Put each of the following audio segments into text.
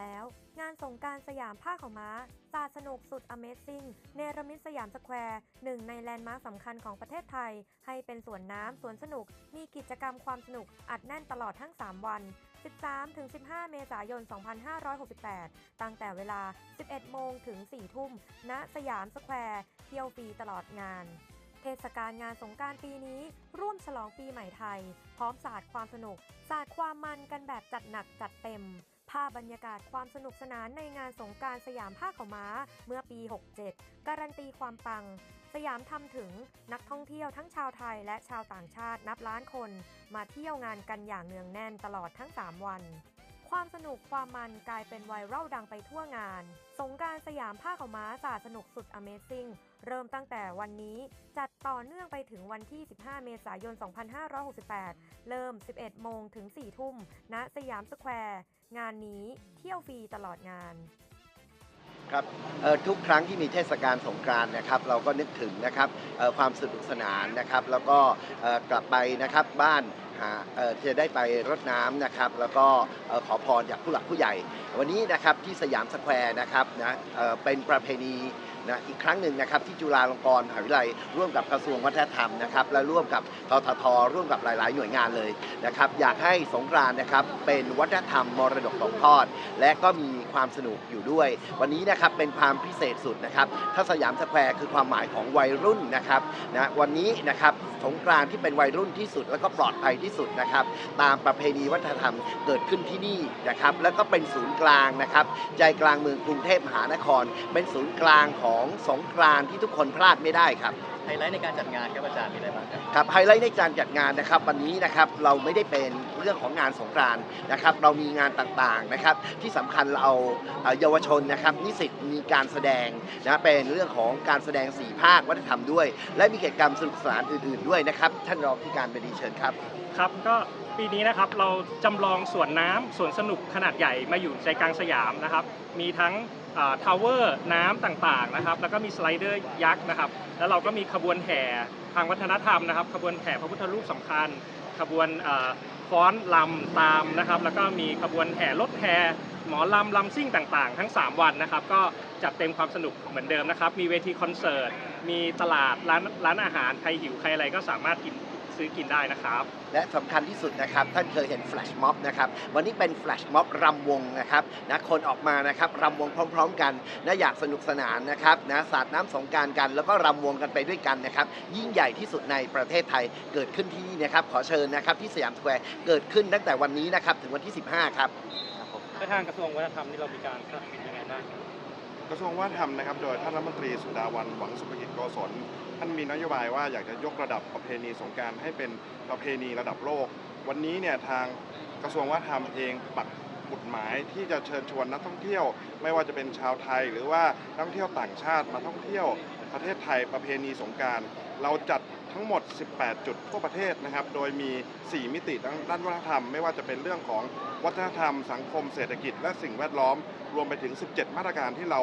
แล้ว งานสงการสยามผ้าขาวม้าสาดสนุกสุด Amazing เนรมิตสยามสแควร์หนึ่งในแลนด์มาร์คสำคัญของประเทศไทย ให้เป็นสวนน้ำสวนสนุก มีกิจกรรมความสนุกอัดแน่นตลอดทั้ง 3 วัน 13-15 เมษายน 2568 ตั้งแต่เวลา 11 โมงถึง 4 ทุ่ม ณ สยามสแควร์ เที่ยวฟรีตลอดงาน เทศกาลงานสงการปีนี้ ร่วมฉลองปีใหม่ไทย พร้อมสาดความสนุก สาดความมันกันแบบจัดหนักจัดเต็ม ภาพบรรยากาศความสนุกสนานในงานสงการสยามผ้าขาวม้าเมื่อปี 67 การันตีความปัง สยามทำถึงนักท่องเที่ยวทั้งชาวไทยและชาวต่างชาตินับล้านคน มาเที่ยวงานกันอย่างเนืองแน่นตลอดทั้ง 3 วัน ความสนุกความมันกลายเป็นไวรัลดังไปทั่วงาน สงการสยามผ้าขาวม้าสาสนุกสุด Amazing เริ่มตั้งแต่วันนี้จัดต่อเนื่องไปถึงวันที่ 15 เมษายน 2568 เริ่ม 11 โมงถึง 4 ทุ่ม ณ สยามสแควร์ งานนี้เที่ยวฟรีตลอดงานครับทุกครั้งที่มีเทศกาลสงกรานต์นะครับเราก็นึกถึงนะครับความสนุกสนานนะครับ แล้วก็กลับไปนะครับบ้าน หาจะได้ไปรดน้ำนะครับ แล้วก็ขอพรจากผู้หลักผู้ใหญ่ วันนี้นะครับที่สยามสแควร์นะครับนะเเป็นประเพณีนะอีกครั้งหนึ่งนะครับที่จุฬาลงกรณ์มหาวิทยาลัยร่วมกับกระทรวงวัฒนธรรมนะครับและร่วมกับทททร่วมกับหลาย ๆ หน่วยงานเลยนะครับอยากให้สงกรานนะครับเป็นวัฒนธรรมมรดกตกทอด และก็มีความสนุกอยู่ด้วย วันนี้นะครับเป็นความพิเศษสุดนะครับถ้าสยามสแควร์คือความหมายของวัยรุ่นนะครับนะวันนี้นะครับ สงกรานต์ที่เป็นวัยรุ่นที่สุด แล้วก็ปลอดภัยที่สุดนะครับ ตามประเพณีวัฒนธรรมเกิดขึ้นที่นี่นะครับ แล้วก็เป็นศูนย์กลางนะครับ ใจกลางเมืองกรุงเทพมหานคร เป็นศูนย์กลางของสงกรานต์ที่ทุกคนพลาดไม่ได้ครับไฮไลท์ในการจัดงานครับอาจารย์มีอะไรบ้างครับครับไฮไลท์ในการจัดงานนะครับวันนี้นะครับเราไม่ได้เป็นเรื่องของงานสงกรานต์นะครับ เรามีงานต่างๆนะครับ ที่สำคัญเราเอาเอ่อเยาวชนนะครับนิสิตมีการแสดงนะเป็นเรื่องของการแสดงสี่ภาควัฒนธรรมด้วย และมีกิจกรรมสนุกสนานอื่น ๆด้วยนะครับ ท่านรองที่การบดีเชิญครับ ครับก็ ปีนี้นะครับเราจำลองสวนน้ำสวนสนุกขนาดใหญ่มาอยู่ใจกลางสยามนะครับ มีทั้งทาวเวอร์น้ำต่างๆนะครับ แล้วก็มีสไลเดอร์ยักษ์นะครับ แล้วเราก็มีขบวนแห่ทางวัฒนธรรมนะครับ ขบวนแห่พระพุทธรูปสำคัญ ขบวนฟ้อนลำตามนะครับ แล้วก็มีขบวนแห่รถแห่หมอลำลำซิ่งต่างๆ ทั้ง 3 วันนะครับ ก็จัดเต็มความสนุกเหมือนเดิมนะครับ มีเวทีคอนเสิร์ต มีตลาดร้านร้านอาหารใครหิวใครอะไรก็สามารถกิน ซื้อกินได้นะครับและสำคัญที่สุดนะครับ ท่านเคยเห็นแฟลชม็อบนะครับ วันนี้เป็นแฟลชม็อบรำวงนะครับนะคนออกมานะครับรำวงพร้อม ๆ กันนะอยากสนุกสนานนะครับนะสาดน้ำสงกรารกัน แล้วก็รำวงกันไปด้วยกันนะครับ ยิ่งใหญ่ที่สุดในประเทศไทยเกิดขึ้นที่นี่นะครับ ขอเชิญนะครับที่สยามสแควร์เกิดขึ้นตั้งแต่วันนี้นะครับ ถึงวันที่ 15 ครับในทางกระทรวงวัฒนธรรมนี่เรามีการสนับสนุนยังไงบ้าง กระทรวงวัฒนธรรมนะครับ โดยท่านรัฐมนตรีสุดาวันหวังสุภกิจโกศลท่านมีนโยบายว่าอยากจะยกระดับประเพณีสงการให้เป็นประเพณีระดับโลก วันนี้เนี่ยทางกระทรวงวัฒนธรรมเองปักหมุดหมายที่จะเชิญชวนนักท่องเที่ยว ไม่ว่าจะเป็นชาวไทย หรือว่านักท่องเที่ยวต่างชาติมาท่องเที่ยวประเทศไทยประเพณีสงการเราจัด ทั้งหมด 18 จุดทั่วประเทศนะครับ โดยมี 4 มิติด้านด้านวัฒนธรรม ไม่ว่าจะเป็นเรื่องของวัฒนธรรม สังคมเศรษฐกิจ และสิ่งแวดล้อม รวมไปถึง 17 มาตรการที่เรา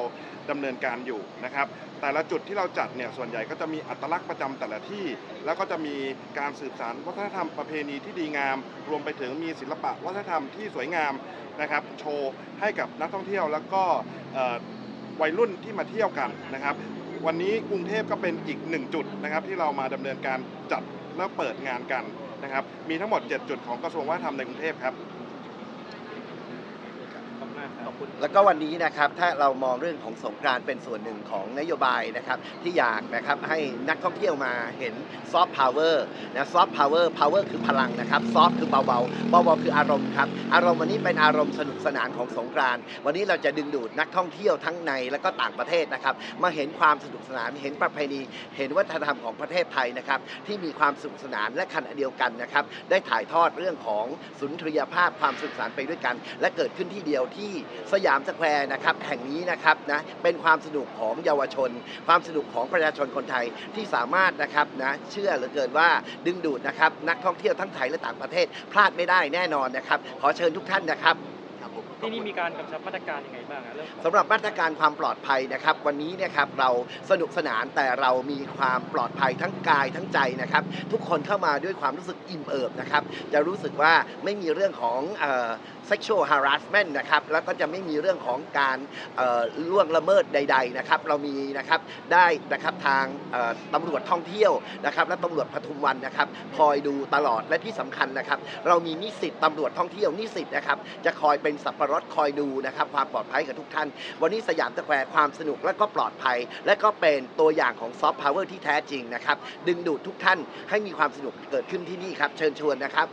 ดำเนินการอยู่นะครับ แต่ละจุดที่เราจัดเนี่ย ส่วนใหญ่ก็จะมีอัตลักษณ์ประจำแต่ละที่ แล้วก็จะมีการสืบสานวัฒนธรรมประเพณีที่ดีงาม รวมไปถึงมีศิลปะวัฒนธรรมที่สวยงามนะครับ โชว์ให้กับนักท่องเที่ยวแล้วก็วัยรุ่นที่มาเที่ยวกันนะครับ วันนี้กรุงเทพก็เป็นอีกหนึ่งจุดนะครับที่เรามาดำเนินการจัดและเปิดงานกันนะครับมีทั้งหมด 7 จุดของกระทรวงวัฒนธรรมในกรุงเทพครับ ขอบคุณ แล้วก็วันนี้นะครับถ้าเรามองเรื่องของสงกรานต์เป็นส่วนหนึ่งของนโยบายนะครับที่อยากนะครับให้นักท่องเที่ยวมาเห็นซอฟต์พาวเวอร์นะซอฟต์พาวเวอร์พาวเวอร์คือพลังนะครับซอฟต์คือเบาๆเบาๆคืออารมณ์ครับอารมณ์วันนี้เป็นอารมณ์สนุกสนานของสงกรานต์วันนี้เราจะดึงดูดนักท่องเที่ยวทั้งในและก็ต่างประเทศนะครับมาเห็นความสนุกสนานเห็นประเพณีเห็นวัฒนธรรมของประเทศไทยนะครับที่มีความสนุกสนานและขณะเดียวกันนะครับได้ถ่ายทอดเรื่องของสุนทรียภาพความสนุกสนานไปด้วยกัน และเกิดขึ้นที่เดียวที่สยามสแควร์นะครับแห่งนี้นะครับนะเป็นความสนุกของเยาวชน ความสนุกของประชาชนคนไทยที่สามารถนะครับนะเชื่อเหลือเกินว่าดึงดูดนะครับนักท่องเที่ยวทั้งไทยและต่างประเทศพลาดไม่ได้แน่นอนนะครับ ขอเชิญทุกท่านนะครับ ที่นี่มีการกำชับมาตรการยังไงบ้างอะเรื่องสำหรับมาตรการความปลอดภัยนะครับ วันนี้เนะครับเราสนุกสนานแต่เรามีความปลอดภัยทั้งกายทั้งใจนะครับ ทุกคนเข้ามาด้วยความรู้สึกอิ่มเอิบนะครับ จะรู้สึกว่าไม่มีเรื่องของเอ่อ sexual harassment นะครับแล้วก็จะไม่มีเรื่องของการเอ่อล่วงละเมิดใด ๆนะครับ เรามีนะครับได้นะครับทางเอ่อตำรวจท่องเที่ยวนะครับ และตำรวจปทุมวันนะครับคอยดูตลอดและที่สำคัญนะครับ เรามีนิสิตตำรวจท่องเที่ยวนิสิตนะครับ จะคอยเป็นสับปะรถคอยดูนะครับ ความปลอดภัยกับทุกท่าน วันนี้สยามสแควร์ความสนุกและก็ปลอดภัย และก็เป็นตัวอย่างของซอฟต์พาวเวอร์ที่แท้จริงนะครับ ดึงดูดทุกท่านให้มีความสนุกเกิดขึ้นที่นี่ครับ เชิญชวนนะครับ